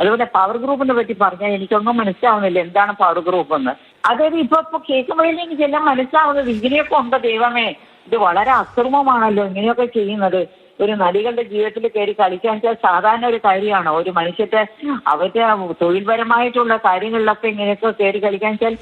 അതുപോലെ പവർ ഗ്രൂപ്പിനെ പറ്റി പറഞ്ഞാൽ എനിക്കൊന്നും മനസ്സിലാവുന്നില്ല എന്താണ് പവർ ഗ്രൂപ്പ് എന്ന്. അതായത് ഇപ്പൊ ഇപ്പൊ കേൾക്കുമ്പോഴേ എനിക്കെല്ലാം മനസ്സിലാവുന്നത്. ഇങ്ങനെയൊക്കെ ഉണ്ട് ദൈവമേ. ഇത് വളരെ അക്രമമാണല്ലോ ഇങ്ങനെയൊക്കെ ചെയ്യുന്നത്. ഒരു നടികളുടെ ജീവിതത്തിൽ കയറി കളിക്കാൻ വെച്ചാൽ സാധാരണ ഒരു കാര്യമാണ്. ഒരു മനുഷ്യത്തെ അവരുടെ തൊഴിൽപരമായിട്ടുള്ള കാര്യങ്ങളിലൊക്കെ ഇങ്ങനെയൊക്കെ കയറി കളിക്കാൻ വെച്ചാൽ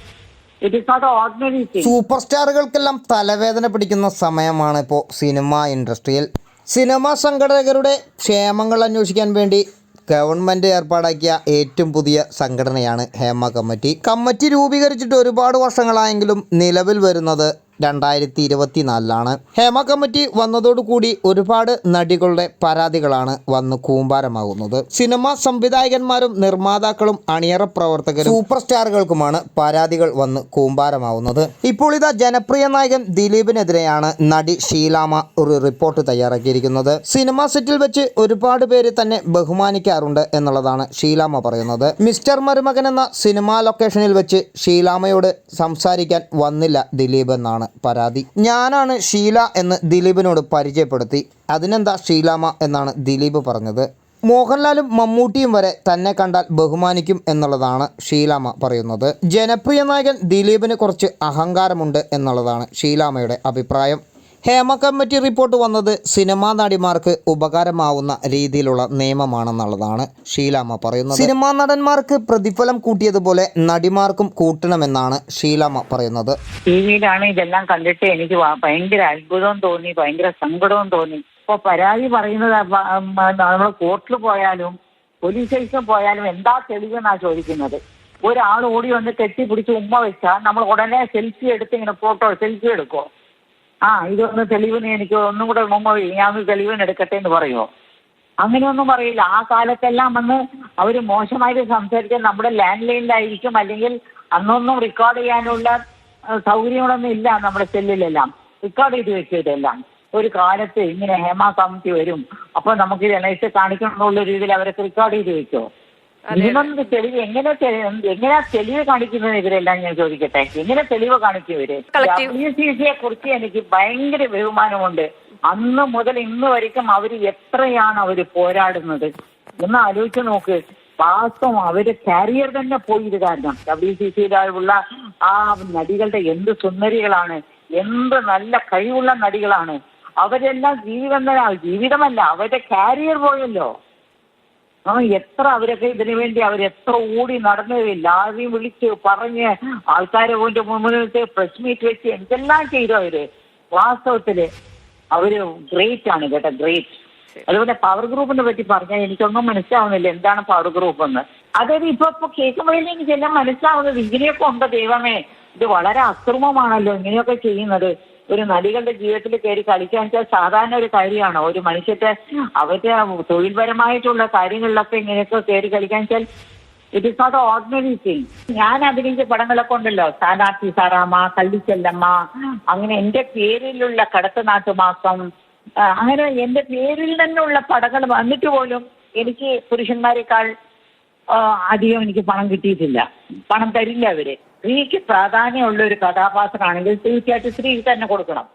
സൂപ്പർ സ്റ്റാറുകൾക്കെല്ലാം തലവേദന പിടിക്കുന്ന സമയമാണ് ഇപ്പോൾ സിനിമ ഇൻഡസ്ട്രിയിൽ. സിനിമാ സംഘടകരുടെ ക്ഷേമങ്ങൾ അന്വേഷിക്കാൻ വേണ്ടി ഗവൺമെന്റ് ഏർപ്പാടാക്കിയ ഏറ്റവും പുതിയ സംഘടനയാണ് ഹേമ കമ്മിറ്റി. കമ്മിറ്റി രൂപീകരിച്ചിട്ട് ഒരുപാട് വർഷങ്ങളായെങ്കിലും നിലവിൽ വരുന്നത് രണ്ടായിരത്തി ഇരുപത്തി നാലിലാണ് ഹേമ കമ്മിറ്റി വന്നതോടുകൂടി ഒരുപാട് നടികളുടെ പരാതികളാണ് വന്ന് കൂമ്പാരമാകുന്നത്. സിനിമ സംവിധായകന്മാരും നിർമ്മാതാക്കളും അണിയറ പ്രവർത്തകരും സൂപ്പർ സ്റ്റാറുകൾക്കുമാണ് പരാതികൾ വന്ന് കൂമ്പാരമാവുന്നത്. ഇപ്പോൾ ഇതാ ജനപ്രിയ നായകൻ ദിലീപിനെതിരെയാണ് നടി ഷീലാമ ഒരു റിപ്പോർട്ട് തയ്യാറാക്കിയിരിക്കുന്നത്. സിനിമ സെറ്റിൽ വെച്ച് ഒരുപാട് പേര് തന്നെ ബഹുമാനിക്കാറുണ്ട് എന്നുള്ളതാണ് ഷീലാമ പറയുന്നത്. മിസ്റ്റർ മരുമകൻ എന്ന സിനിമാ ലൊക്കേഷനിൽ വെച്ച് ഷീലാമയോട് സംസാരിക്കാൻ വന്നില്ല ദിലീപ് എന്നാണ് പരാതി. ഞാനാണ് ഷീല എന്ന് ദിലീപിനോട് പരിചയപ്പെടുത്തി. അതിനെന്താ ഷീലാമ എന്നാണ് ദിലീപ് പറഞ്ഞത്. മോഹൻലാലും മമ്മൂട്ടിയും വരെ തന്നെ കണ്ടാൽ ബഹുമാനിക്കും എന്നുള്ളതാണ് ഷീലാമ പറയുന്നത്. ജനപ്രിയ നായകൻ ദിലീപിന് കുറച്ച് അഹങ്കാരമുണ്ട് എന്നുള്ളതാണ് ഷീലാമയുടെ അഭിപ്രായം. ഹേമ കമ്മിറ്റി റിപ്പോർട്ട് വന്നത് സിനിമാ നടിമാർക്ക് ഉപകാരമാവുന്ന രീതിയിലുള്ള നിയമമാണെന്നുള്ളതാണ് ഷീലാമ്മ പറയുന്നത്. സിനിമാ നടന്മാർക്ക് പ്രതിഫലം കൂട്ടിയതുപോലെ നടിമാർക്കും കൂട്ടണമെന്നാണ് ഷീലാമ്മ പറയുന്നത്. ടി വിയിലാണ് ഇതെല്ലാം കണ്ടിട്ട് എനിക്ക് ഭയങ്കര അത്ഭുതവും തോന്നി ഭയങ്കര സങ്കടവും തോന്നി. ഇപ്പൊ പരാതി പറയുന്നത് നമ്മൾ കോർട്ടിൽ പോയാലും പോലീസ് സ്റ്റേഷനിൽ പോയാലും എന്താ തെളിവെന്നാ ചോദിക്കുന്നത്. ഒരാൾ ഓടി വന്ന് കെട്ടിപ്പിടിച്ച് ഉമ്മ വെച്ചാൽ നമ്മൾ ഉടനെ സെൽഫി എടുത്ത് ഇങ്ങനെ ഫോട്ടോ സെൽഫി എടുക്കോ ആ ഇതൊന്ന് തെളിവിന് എനിക്ക് ഒന്നും കൂടെ മുമ്പ് ഞാൻ തെളിവിന് എടുക്കട്ടെ എന്ന് പറയുമോ അങ്ങനെയൊന്നും പറയില്ല. ആ കാലത്തെല്ലാം വന്ന് അവർ മോശമായിട്ട് സംസാരിക്കാൻ നമ്മുടെ ലാൻഡ് ലൈനിലായിരിക്കും അല്ലെങ്കിൽ അന്നൊന്നും റെക്കോർഡ് ചെയ്യാനുള്ള സൗകര്യങ്ങളൊന്നും ഇല്ല നമ്മുടെ സെല്ലിലെല്ലാം. റെക്കോർഡ് ചെയ്ത് വെച്ചതെല്ലാം. ഒരു കാലത്ത് ഇങ്ങനെ ഹേമ കമ്മിറ്റി വരും. അപ്പോൾ നമുക്ക് ജനേഴ്സ് കാണിക്കണം രീതിയിൽ അവരൊക്കെ റെക്കോർഡ് ചെയ്ത് വെച്ചോ മിനിമം തെളിവ് എങ്ങനെ എങ്ങനെയാ തെളിവ് കാണിക്കുന്നത് ഇവരെല്ലാം ഞാൻ ചോദിക്കട്ടെ? എങ്ങനെ തെളിവ് കാണിക്കും ഇവർ? ഡബ്ല്യു സി സിയെ കുറിച്ച് എനിക്ക് ഭയങ്കര ബഹുമാനമുണ്ട്. അന്ന് മുതൽ ഇന്ന് വരയ്ക്കും അവർ എത്രയാണ് അവർ പോരാടുന്നത്? ഒന്ന് ആലോചിച്ച് നോക്ക്. വാസ്തവം അവർ കാരിയർ തന്നെ പോയി ഇത് കാരണം. ഡബ്ല്യു സി സിയിലുള്ള ആ നടികളുടെ എന്ത് സുന്ദരികളാണ്? എന്ത് നല്ല കഴിവുള്ള നടികളാണ്? അവരെല്ലാം ജീവിതം തന്നെ ജീവിതമല്ല അവരുടെ കാരിയർ പോയല്ലോ. ആ എത്ര അവരൊക്കെ ഇതിനു വേണ്ടി എത്ര ഓടി നടന്നു എല്ലാവരെയും വിളിച്ച് പറഞ്ഞ് ആൾക്കാരെ കൊണ്ട് മുമ്പിലിട്ട് പ്രസ് മീറ്റ് വെച്ച് എന്തെല്ലാം ചെയ്തു അവർ. വാസ്തവത്തിൽ അവർ ഗ്രേറ്റ് ആണ് കേട്ടോ ഗ്രേറ്റ് അതുപോലെ പവർ ഗ്രൂപ്പിനെ പറ്റി പറഞ്ഞാൽ എനിക്കൊന്നും മനസ്സിലാവുന്നില്ല എന്താണ് പവർ ഗ്രൂപ്പ് എന്ന്. അതായത് ഇപ്പൊ ഇപ്പൊ കേൾക്കുമ്പോഴേ എനിക്കെല്ലാം മനസ്സിലാവുന്നത് ഇങ്ങനെയൊക്കെ ഉണ്ട് ദൈവമേ. ഇത് വളരെ അക്രമമാണല്ലോ ഇങ്ങനെയൊക്കെ ചെയ്യുന്നത്. ഒരു നടികളുടെ ജീവിതത്തിൽ കയറി കളിക്കുക വെച്ചാൽ സാധാരണ ഒരു കാര്യമാണ്. ഒരു മനുഷ്യത്തെ അവരുടെ തൊഴിൽപരമായിട്ടുള്ള കാര്യങ്ങളിലൊക്കെ ഇങ്ങനെയൊക്കെ കയറി കളിക്കാൻ വെച്ചാൽ it is not ordinary thing ഞാൻ അഭിനയിച്ച പടങ്ങളൊക്കെ ഉണ്ടല്ലോ. സ്ഥാനാർത്ഥി സാറാമ്മ കള്ളിച്ചെല്ലമ്മ അങ്ങനെ എന്റെ പേരിലുള്ള കടത്തനാട്ടുമാസം അങ്ങനെ എന്റെ പേരിൽ തന്നെയുള്ള പടങ്ങൾ വന്നിട്ട് പോലും എനിക്ക് പുരുഷന്മാരെക്കാൾ അധികം എനിക്ക് പണം കിട്ടിയിട്ടില്ല. പണം തരില്ല അവർ. സ്ത്രീക്ക് പ്രാധാന്യമുള്ള ഒരു കഥാപാത്രമാണെങ്കിൽ തീർച്ചയായിട്ടും സ്ത്രീക്ക് തന്നെ കൊടുക്കണം.